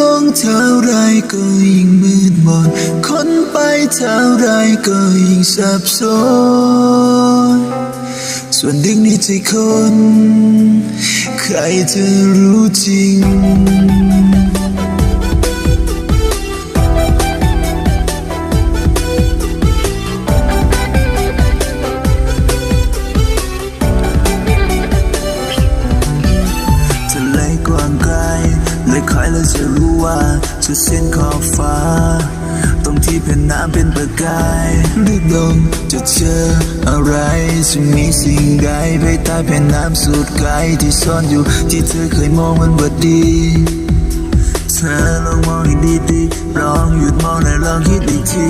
ลงเท่าไรก็ยิ่งมืดมนค้นไปเท่าไรก็ยิ่งสับสน ส่วนดึงในใจคน ใครจะรู้จริง คอยแล้วจะรู้ว่าจุดเส้นขอบฟ้า ตรงที่เป็นน้ำเป็นประกายลึกลงจะเจออะไรจะมีสิ่งใดไปใต้แผ่นน้ำสุดไกลที่ซ่อนอยู่ที่เธอเคยมองมันบดดีเธอลองมองให้ดีๆลองหยุดมองและลองคิดอีกที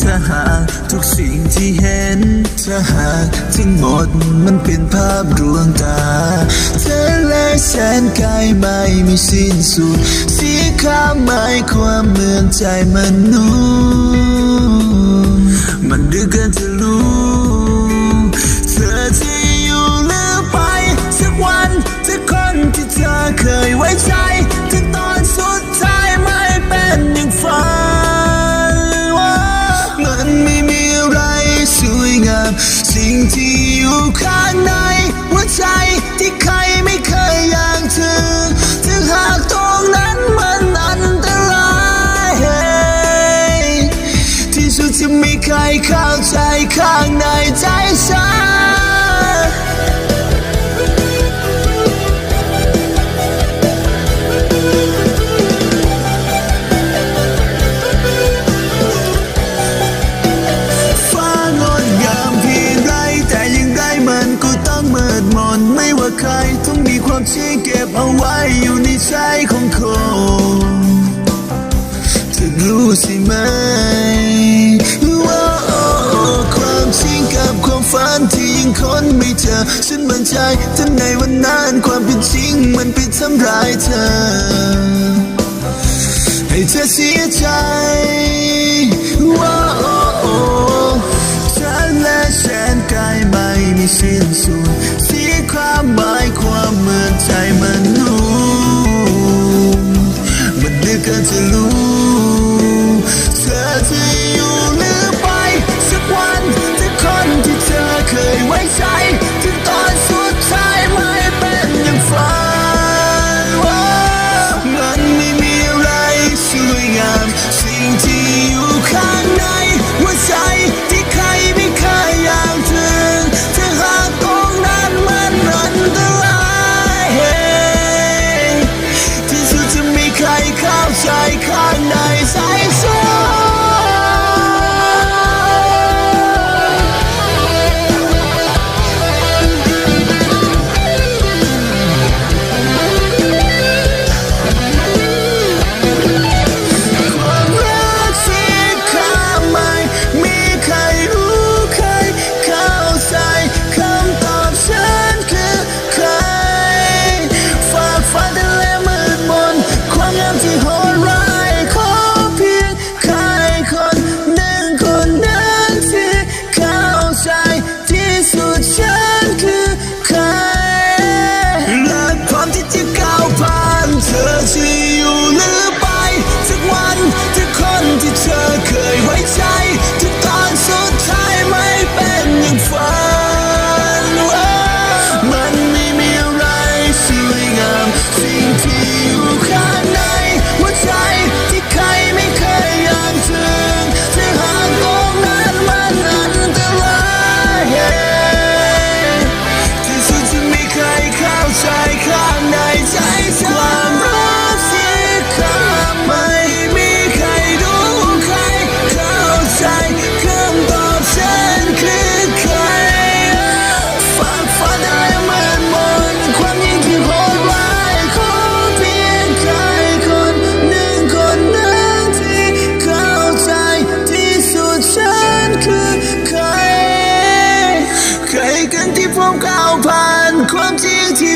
ถ้าหากทุกสิ่งที่เห็นถ้าหากทั้งหมดมันเป็นภาพลวงตา นไกลไม่มีสิ้นสุดสีขาวหมายความเหมือนใจมนุษย์มันดึกเกินจะรู้เธอจะอยู่หรือไป สักวันทุกคนที่เธอเคยไว้ใจถึงตอนสุดท้ายไม่เป็นอย่างฝันว่ามันไม่มีอะไรสวยงาม สิ่งที่อยู่ข้างในหัวใจที่ใคร อย่างถึงถึงหากตรงนั้นมันอันตรายที่สุดจะมีใครเข้าใจข้างในใจฉัน ฉันมั่นใจถ้าในวันนั้นความเป็นจริงมันไปทำร้ายเธอ ให้เธอเสียใจ 高攀ามจริ